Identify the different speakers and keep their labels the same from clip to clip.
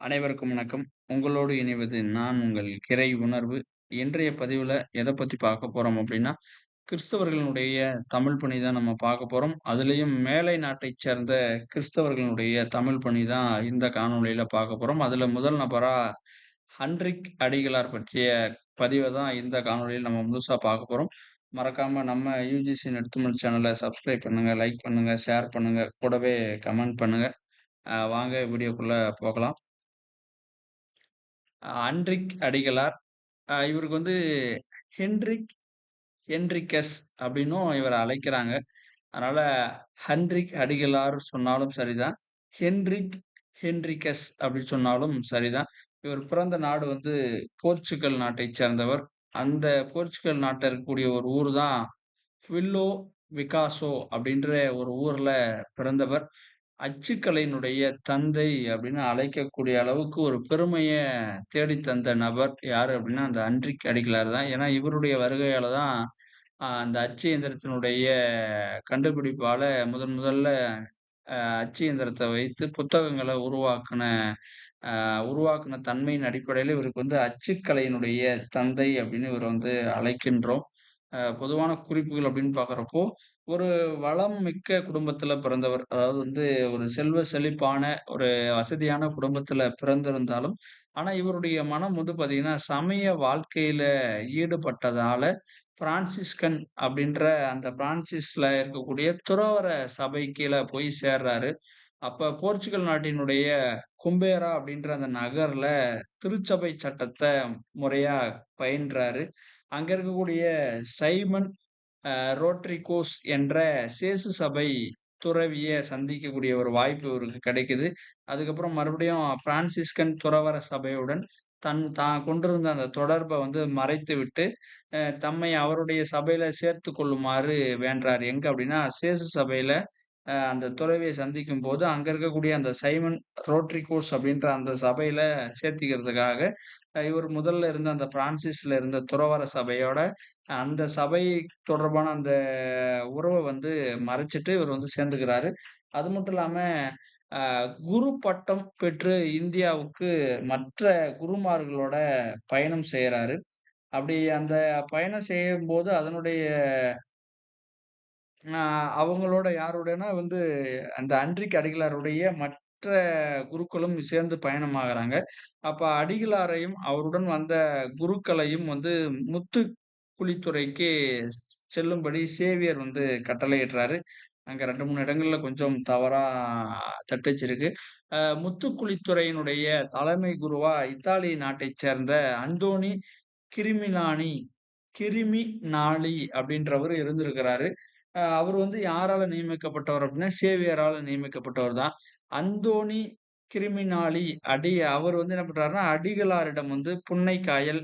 Speaker 1: அனைவருக்கும் வணக்கம். உங்களோடு இணைவது நான் உங்கள் கிரை உணர்வு. இன்றைய பதிவில் எதை பற்றி பார்க்க போகிறோம் அப்படின்னா கிறிஸ்தவர்களுடைய தமிழ் பணி தான் நம்ம பார்க்க போகிறோம் அதுலேயும் மேலை நாட்டை சேர்ந்த கிறிஸ்தவர்களுடைய தமிழ் பணி தான் இந்த காணொலியில் பார்க்க போகிறோம் அதில் முதல் நபராக ஹன்ரிக் அடிகளார் பற்றிய பதிவை தான் இந்த காணொலியில் நம்ம முழுசாக பார்க்க போகிறோம் மறக்காம நம்ம யூஜிசி நெடுந்தமிழ் சேனலை சப்ஸ்கிரைப் பண்ணுங்க, லைக் பண்ணுங்க, ஷேர் பண்ணுங்க, கூடவே கமெண்ட் பண்ணுங்க. வாங்க வீடியோக்குள்ள போகலாம். அன்றிக் அடிகளார். இவருக்கு வந்து ஹென்ரிக் ஹென்ரிக்கஸ் அப்படின்னும் இவரை அழைக்கிறாங்க. அதனால ஹன்ரிக் அடிகளார் சொன்னாலும் சரிதான். ஹென்ரிக் ஹென்ரிக்கஸ் அப்படின்னு சொன்னாலும் சரிதான். இவர் பிறந்த நாடு வந்து போர்ச்சுகல் நாட்டைச் சேர்ந்தவர். அந்த போர்ச்சுகல் நாட்டில் இருக்கக்கூடிய ஒரு ஊர் தான் வில்லோ விகாசோ அப்படின்ற ஒரு ஊரில் பிறந்தவர். அச்சுக்கலையினுடைய தந்தை அப்படின்னு அழைக்கக்கூடிய அளவுக்கு ஒரு பெருமையை தேடித் தந்த நபர் யார் அப்படின்னா, அந்த அன்றிக்கு அடிகளார் தான். ஏன்னா, இவருடைய வருகையால தான் அந்த அச்சு இயந்திரத்தினுடைய கண்டுபிடிப்பால் முதன் முதல்ல அச்சு இயந்திரத்தை வைத்து புத்தகங்களை உருவாக்குன உருவாக்கின உருவாக்குன தன்மையின் அடிப்படையில் இவருக்கு வந்து அச்சுக்கலையினுடைய தந்தை அப்படின்னு இவர் வந்து அழைக்கின்றோம். பொதுவான குறிப்புகள் அப்படின்னு பார்க்குறப்போ, ஒரு வளம் மிக்க குடும்பத்தில் பிறந்தவர். அதாவது வந்து ஒரு செல்வ செழிப்பான, ஒரு வசதியான குடும்பத்தில் பிறந்திருந்தாலும், ஆனால் இவருடைய மனம் வந்து பார்த்தீங்கன்னா, சமய வாழ்க்கையில் ஈடுபட்டதால் பிரான்சிஸ்கன் அப்படின்ற அந்த பிரான்சிஸில் இருக்கக்கூடிய துறவர சபை கீழே போய் சேர்றாரு. அப்போ போர்ச்சுகல் நாட்டினுடைய கும்பேரா அப்படின்ற அந்த நகரில் திருச்சபை சட்டத்தை முறையாக பயின்றாரு. அங்க இருக்கக்கூடிய சைமன் ரோட்ரிகோஸ் என்ற சேசு சபை துறவியை சந்திக்கக்கூடிய ஒரு வாய்ப்பு இவருக்கு கிடைக்குது. அதுக்கப்புறம் மறுபடியும் பிரான்சிஸ்கன் துறவர சபையுடன் தன் தான் கொண்டிருந்த அந்த தொடர்பை வந்து மறைத்துவிட்டு, விட்டு தம்மை அவருடைய சபையில சேர்த்து கொள்ளுமாறு வேண்டார் எங்க அப்படின்னா சேசு சபையில அந்த துறவியை சந்திக்கும் போது அங்கே இருக்கக்கூடிய அந்த சைமன் ரோட்ரிகோஸ் அப்படின்ற அந்த சபையில் சேர்த்திக்கிறதுக்காக, இவர் முதல்ல இருந்த அந்த பிரான்சிஸ்ல இருந்த துறவர சபையோட, அந்த சபை தொடர்பான அந்த உறவை வந்து மறைச்சிட்டு இவர் வந்து சேர்ந்துக்கிறாரு. அது மட்டும் இல்லாமல் குரு பட்டம் பெற்று இந்தியாவுக்கு மற்ற குருமார்களோட பயணம் செய்கிறாரு அப்படி அந்த பயணம் செய்யும்போது அதனுடைய அவங்களோட யாரோடனா வந்து அந்த அன்றிக் அடிகளாருடைய மற்ற குருக்களும் சேர்ந்து பயணமாகறாங்க. அப்ப அடிகளாரையும், அவருடன் வந்த குருக்களையும் வந்து முத்துக்குளித்துறைக்கு குழித்துறைக்கு செல்லும்படி சேவியர் வந்து கட்டளையிடுறாரு. அங்க 2, 3 இடங்கள்ல கொஞ்சம் தவறா தட்டச்சிருக்கு. அ முத்துக்குளித்துறையினுடைய தலைமை குருவா இத்தாலி நாட்டைச் சேர்ந்த அந்தோனி கிரிமினானி கிரிமினாலி அப்படின்றவரு இருந்திருக்கிறாரு. அவர் வந்து யாரால நியமிக்கப்பட்டவர் அப்படின்னா, சேவியரால நியமிக்கப்பட்டவர் தான். அந்தோனி கிரிமினாலி அடி அவர் வந்து என்ன பண்றாருன்னா, அடிகளாரிடம் வந்து புன்னைக்காயல்,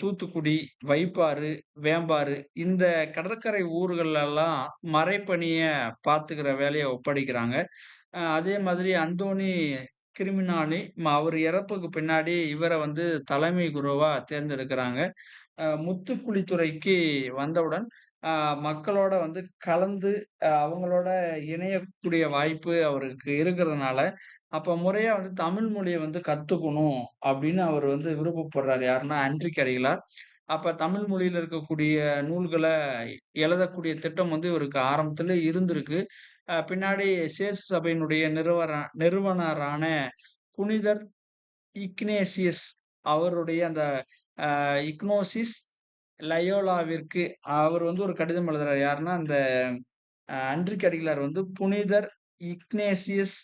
Speaker 1: தூத்துக்குடி, வைப்பாறு, வேம்பாறு இந்த கடற்கரை ஊர்களெல்லாம் மறைப்பணியை பார்த்துக்கிற வேலையை ஒப்படைக்கிறாங்க. அதே மாதிரி அந்தோனி கிரிமினாலி அவர் இறப்புக்கு பின்னாடி இவரை வந்து தலைமை குருவா தேர்ந்தெடுக்கிறாங்க. முத்துக்குழித்துறைக்கு முத்துக்குளித்துறைக்கு வந்தவுடன், மக்களோட வந்து கலந்து அவங்களோட இணையக்கூடிய வாய்ப்பு அவருக்கு இருக்கிறதுனால, அப்ப முறையா வந்து தமிழ் மொழியை வந்து கத்துக்கணும் அப்படின்னு அவர் வந்து விருப்பப்படுறாரு. யாருன்னா அன்றிக் அடிகளார். அப்ப தமிழ் மொழியில இருக்கக்கூடிய நூல்களை எழுதக்கூடிய திட்டம் வந்து இவருக்கு ஆரம்பத்துல இருந்திருக்கு. பின்னாடி சேசு சபையினுடைய நிறுவன நிறுவனரான புனிதர் இக்னேசியஸ் அவருடைய அந்த இக்னோசிஸ் லயோலாவிற்கு அவர் வந்து ஒரு கடிதம் எழுதுறாரு. யாருன்னா, அந்த அன்றிக்கு அன்றிக் அடிகளார் வந்து புனிதர் இக்னேசியஸ்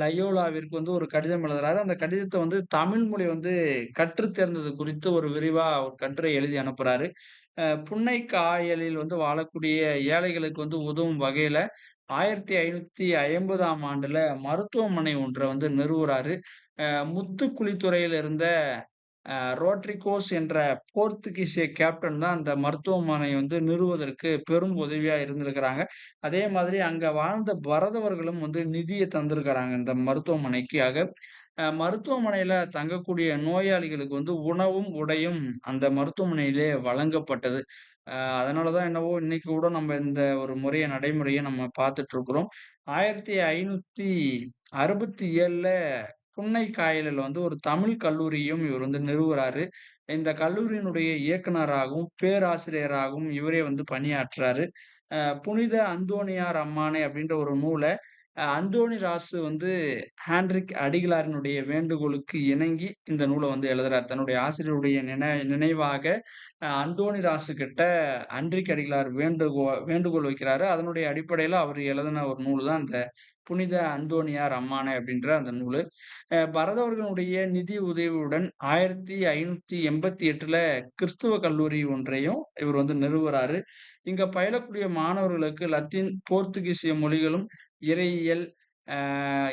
Speaker 1: லயோலாவிற்கு வந்து ஒரு கடிதம் எழுதுறாரு. அந்த கடிதத்தை வந்து தமிழ் மொழி வந்து கற்று தேர்ந்தது குறித்து ஒரு விரிவா ஒரு கட்டுரை எழுதி அனுப்புறாரு. புன்னை புன்னைக்காயலில் வந்து வாழக்கூடிய ஏழைகளுக்கு வந்து உதவும் வகையில 1550ஆம் ஆண்டுல மருத்துவமனை ஒன்றை வந்து நிறுவுறாரு. அ இருந்த ரோட்ரிகோஸ் என்ற போர்த்துகீசிய கேப்டன் தான் அந்த மருத்துவமனை வந்து நிறுவதற்கு பெரும் உதவியாக இருந்திருக்கிறாங்க. அதே மாதிரி அங்கே வாழ்ந்த பரதவர்களும் வந்து நிதியை தந்திருக்கிறாங்க இந்த மருத்துவமனைக்காக. மருத்துவமனையில் தங்கக்கூடிய நோயாளிகளுக்கு வந்து உணவும், உடையும் அந்த மருத்துவமனையிலே வழங்கப்பட்டது. அதனால தான் என்னவோ இன்னைக்கு கூட நம்ம இந்த ஒரு முறையை நடைமுறையை நம்ம பார்த்துட்டு இருக்கிறோம். 1567ல புன்னை காயலில் வந்து ஒரு தமிழ் கல்லூரியும் இவர் வந்து நிறுவுறாரு. இந்த கல்லூரியினுடைய இயக்குனராகவும், பேராசிரியராகவும் இவரே வந்து பணியாற்றுறாரு. புனித அந்தோணியார் அம்மானை அப்படின்ற ஒரு நூலை அந்தோணி ராசு வந்து ஹான்ட்ரிக் அடிகளாரினுடைய வேண்டுகோளுக்கு இணங்கி இந்த நூலை வந்து எழுதுறார். தன்னுடைய ஆசிரியருடைய நினை நினைவாக அந்தோணி ராசு கிட்ட அன்ட்ரிக் அடிகளார் வேண்டுகோ வேண்டுகோள் வைக்கிறாரு. அதனுடைய அடிப்படையில் அவர் எழுதின ஒரு நூல் தான் அந்த புனித அந்தோனியார் அம்மானை அப்படின்ற அந்த நூல் பரதவர்களுடைய நிதி உதவியுடன் 1588ல கிறிஸ்துவ கல்லூரி ஒன்றையும் இவர் வந்து நிறுவுறாரு. இங்க பயிலக்கூடிய மாணவர்களுக்கு லத்தீன், போர்த்துகீசிய மொழிகளும், இறையியல்,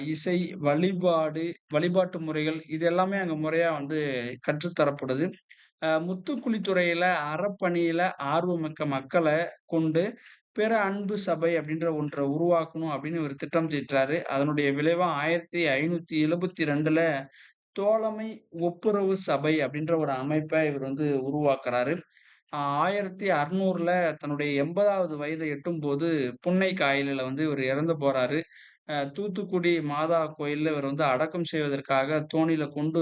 Speaker 1: இசை, வழிபாடு, வழிபாட்டு முறைகள் இது எல்லாமே அங்க முறையா வந்து கற்றுத்தரப்படுது தரப்படுது. அறப்பணியில் அறப்பணியில ஆர்வமிக்க மக்களை கொண்டு பிற அன்பு சபை அப்படின்ற ஒன்றை உருவாக்கணும் அப்படின்னு இவர் திட்டம் தீட்டுறாரு. அதனுடைய விளைவா 1572ல தோழமை ஒப்புரவு சபை அப்படின்ற ஒரு அமைப்பை இவர் வந்து உருவாக்குறாரு. ஆயிரத்தி அறுநூறுல தன்னுடைய 80வது வயதை எட்டும்போது புன்னை காயலில் வந்து இவர் இறந்து போறாரு. தூத்துக்குடி மாதா கோயிலில் இவர் வந்து அடக்கம் செய்வதற்காக தோணியில கொண்டு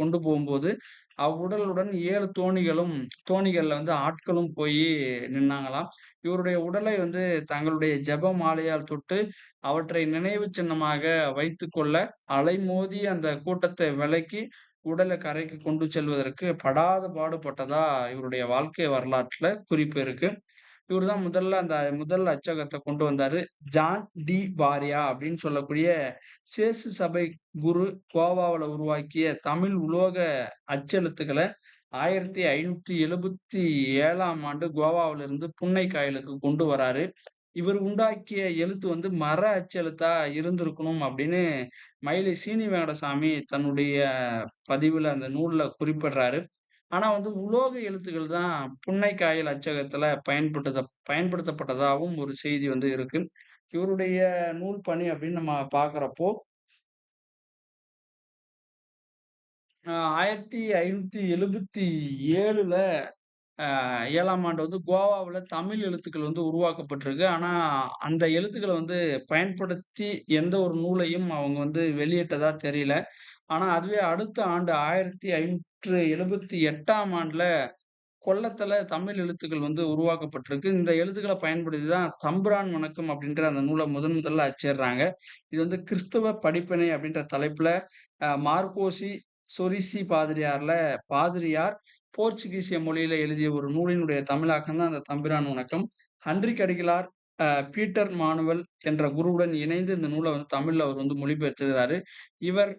Speaker 1: கொண்டு போகும்போது, அவ்வுடலுடன் ஏழு தோணிகளும் தோணிகள்ல வந்து ஆட்களும் போய் நின்னாங்களாம். இவருடைய உடலை வந்து தங்களுடைய ஜெப மாலையால் தொட்டு, அவற்றை நினைவு சின்னமாக வைத்துக்கொள்ள, அலைமோதி அந்த கூட்டத்தை விலக்கி, உடலை கரைக்கு கொண்டு செல்வதற்கு படாத பாடுபட்டதா இவருடைய வாழ்க்கை வரலாற்றுல குறிப்பு இருக்கு. இவர் தான் முதல்ல அந்த முதல் அச்சகத்தை கொண்டு வந்தாரு. ஜான் டி பாரியா அப்படின்னு சொல்லக்கூடிய சேசு சபை குரு கோவாவுல உருவாக்கிய தமிழ் உலோக அச்செழுத்துக்களை ஆயிரத்தி ஐநூத்தி எழுபத்தி ஏழாம் ஆண்டு கோவாவிலிருந்து புன்னை காயலுக்கு கொண்டு வராரு. இவர் உண்டாக்கிய எழுத்து வந்து மர அச்செழுத்தா இருந்திருக்கணும் அப்படின்னு மயிலை சீனி வெங்கடசாமி தன்னுடைய பதிவுல அந்த நூல்ல குறிப்பிடுறாரு. ஆனா வந்து உலோக எழுத்துக்கள் தான் புன்னைக்காயல் அச்சகத்துல பயன்படுத்த பயன்படுத்தப்பட்டதாவும் ஒரு செய்தி வந்து இருக்கு. இவருடைய நூல் பணி அப்படின்னு நம்ம பாக்குறப்போ ஆயிரத்தி ஐநூத்தி எழுபத்தி ஏழுல ஏழாம் ஆண்டு வந்து கோவாவில் தமிழ் எழுத்துக்கள் வந்து உருவாக்கப்பட்டிருக்கு. ஆனால் அந்த எழுத்துக்களை வந்து பயன்படுத்தி எந்த ஒரு நூலையும் அவங்க வந்து வெளியிட்டதா தெரியல. ஆனால் அதுவே அடுத்த ஆண்டு ஆயிரத்தி ஐநூற்று எழுபத்தி எட்டாம் ஆண்டில் கொல்லத்தில் தமிழ் எழுத்துக்கள் வந்து உருவாக்கப்பட்டிருக்கு. இந்த எழுத்துக்களை பயன்படுத்தி தான் தம்புரான் வணக்கம் அப்படின்ற அந்த நூலை முதன் முதல்ல அச்சிடுறாங்க. இது வந்து கிறிஸ்தவ படிப்பினை அப்படின்ற தலைப்பில் மார்கோசி சொரிசி பாதிரியாரில் பாதிரியார் போர்ச்சுகீசிய மொழியில எழுதிய ஒரு நூலினுடைய தமிழாக்கம் தான் அந்த தம்பிரான் வணக்கம். ஹன்றி அடிகளார், பீட்டர் மானுவல் என்ற குருவுடன் இணைந்து இந்த நூலை வந்து தமிழ்ல அவர் வந்து மொழிபெயர்த்திருக்கிறாரு. இவர்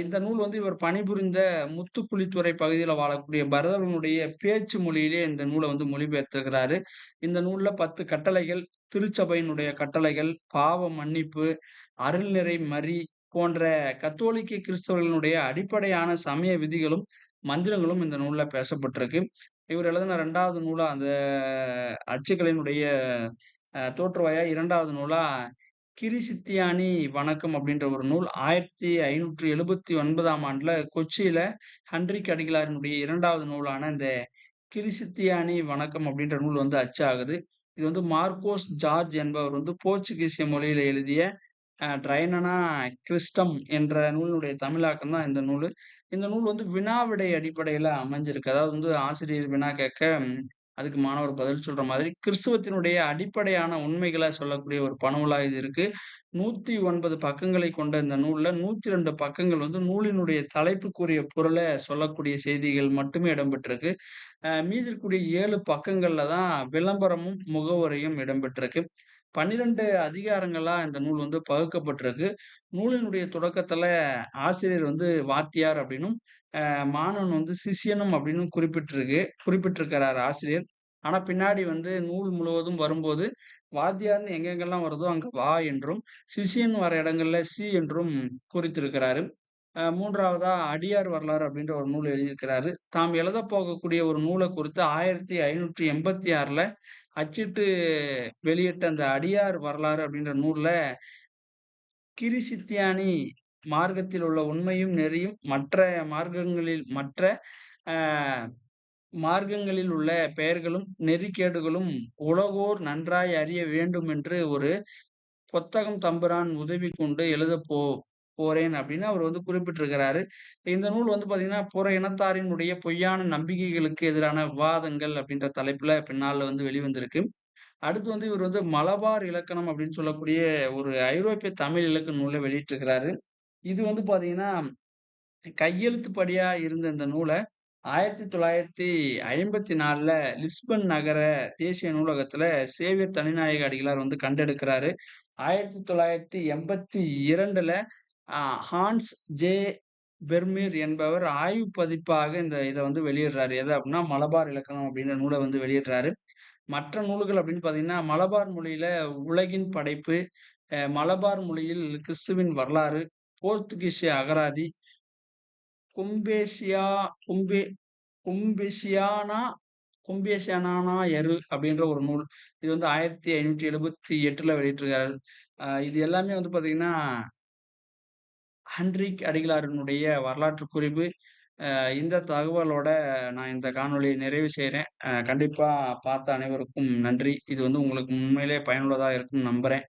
Speaker 1: இந்த நூல் வந்து இவர் பணிபுரிந்த முத்துக்குளித்துறை பகுதியில வாழக்கூடிய பரதவர்களுடைய பேச்சு மொழியிலே இந்த நூலை வந்து மொழிபெயர்த்திருக்கிறாரு. இந்த நூல்ல 10 கட்டளைகள், திருச்சபையினுடைய கட்டளைகள், பாவ மன்னிப்பு, அருள்நிறை மறி போன்ற கத்தோலிக்க கிறிஸ்தவர்களுடைய அடிப்படையான சமய விதிகளும், மந்திரங்களும் இந்த நூலில் பேசப்பட்டிருக்கு. இவர் எழுதின ரெண்டாவது நூலா அந்த அச்சுக்களினுடைய தோற்றுவாயா இரண்டாவது நூலா கிரிசித்தியானி வணக்கம் அப்படின்ற ஒரு நூல் ஆயிரத்தி ஐநூற்றி எழுபத்தி ஒன்பதாம் ஆண்டில் கொச்சியில் ஹன்ரிக் அடிகளாரினுடைய இரண்டாவது நூலான இந்த கிரிசித்தியானி வணக்கம் அப்படின்ற நூல் வந்து அச்சாகுது. இது வந்து மார்கோஸ் ஜார்ஜ் என்பவர் வந்து போர்ச்சுகீசிய மொழியில் எழுதிய ட்ரைனனா கிறிஸ்டம் என்ற நூலினுடைய தமிழாக்கம் தான் இந்த நூல் இந்த நூல் வந்து வினாவிடை அடிப்படையில் அடிப்படையில அமைஞ்சிருக்கு. அதாவது வந்து ஆசிரியர் வினா கேட்க, அதுக்கு மாணவர் பதில் சொல்ற மாதிரி கிறிஸ்துவத்தினுடைய அடிப்படையான உண்மைகளை சொல்லக்கூடிய ஒரு பனூலா இது இருக்கு. 109 பக்கங்களை கொண்ட இந்த நூல்ல 102 பக்கங்கள் வந்து நூலினுடைய தலைப்புக்குரிய பொருளை சொல்லக்கூடிய செய்திகள் மட்டுமே இடம்பெற்றிருக்கு. மீதி இருக்கக்கூடிய ஏழு பக்கங்கள்ல தான் விளம்பரமும், முகவரியும் இடம்பெற்றிருக்கு. 12 அதிகாரங்களா இந்த நூல் வந்து பகுக்கப்பட்டிருக்கு. நூலினுடைய தொடக்கத்துல ஆசிரியர் வந்து வாத்தியார் அப்படின்னும், மாணவன் வந்து சிஷ்யனும் அப்படின்னும் குறிப்பிட்டிருக்கு குறிப்பிட்டிருக்கிறார் ஆசிரியர். ஆனா பின்னாடி வந்து நூல் முழுவதும் வரும்போது, வாத்தியார்னு எங்கெங்கெல்லாம் வருதோ அங்க வா என்றும், சிஷ்யன் வர இடங்கள்ல சி என்றும் குறித்திருக்கிறாரு. மூன்றாவதா அடியார் வரலாறு அப்படின்ற ஒரு நூல் எழுதியிருக்கிறாரு. தாம் எழுதப் போகக்கூடிய ஒரு நூலை குறித்து 1586ல அச்சிட்டு வெளியிட்ட அந்த அடியார் வரலாறு அப்படின்ற நூல்ல கிரிசித்தியானி மார்க்கத்தில் உள்ள உண்மையும், நெறியும் மற்ற மார்க்கங்களில் மற்ற மார்க்கங்களில் உள்ள பெயர்களும், நெறிக்கேடுகளும் உலகோர் நன்றாய் அறிய வேண்டும் என்று ஒரு புத்தகம் தம்புரான் உதவி கொண்டு எழுதப்போ போறேன் அப்படின்னு அவர் வந்து குறிப்பிட்டிருக்கிறாரு. இந்த நூல் வந்து பார்த்தீங்கன்னா, புற இனத்தாரினுடைய பொய்யான நம்பிக்கைகளுக்கு எதிரான விவாதங்கள் அப்படின்ற தலைப்புல பின்னால வந்து வெளிவந்திருக்கு. அடுத்து வந்து இவர் வந்து மலபார் இலக்கணம் அப்படின்னு சொல்லக்கூடிய ஒரு ஐரோப்பிய தமிழ் இலக்கண நூலை வெளியிட்டிருக்கிறாரு. இது வந்து பார்த்தீங்கன்னா, கையெழுத்துப்படியா இருந்த இந்த நூலை ஆயிரத்தி தொள்ளாயிரத்தி ஐம்பத்தி நாலில் லிஸ்பன் நகர தேசிய நூலகத்தில் சேவியர் தனிநாயக அடிகளார் வந்து கண்டெடுக்கிறாரு. ஆயிரத்தி தொள்ளாயிரத்தி எண்பத்தி இரண்டில் ஹான்ஸ் ஜே பெர்மீர் என்பவர் ஆய்வு பதிப்பாக இந்த இதை வந்து வெளியிடுறாரு. எது அப்படின்னா மலபார் இலக்கணம் அப்படின்ற நூலை வந்து வெளியிடுறாரு. மற்ற நூல்கள் அப்படின்னு பார்த்தீங்கன்னா, மலபார் மொழியில உலகின் படைப்பு, மலபார் மொழியில் கிறிஸ்துவின் வரலாறு, போர்த்துகீசிய அகராதி, கும்பேசியா கும்பே கும்பேசியானா கும்பேசியனானா எரு அப்படின்ற ஒரு நூல். இது வந்து 1578ல வெளியிட்டிருக்காரு. இது எல்லாமே வந்து பார்த்தீங்கன்னா, ஹன்ரிக் அடிகளாரினுடைய வரலாற்று குறிப்பு. இந்த தகவலோட நான் இந்த காணொலியை நிறைவு செய்கிறேன் கண்டிப்பாக பார்த்த அனைவருக்கும் நன்றி. இது வந்து உங்களுக்கு உண்மையிலேயே பயனுள்ளதாக இருக்கும்னு நம்புகிறேன்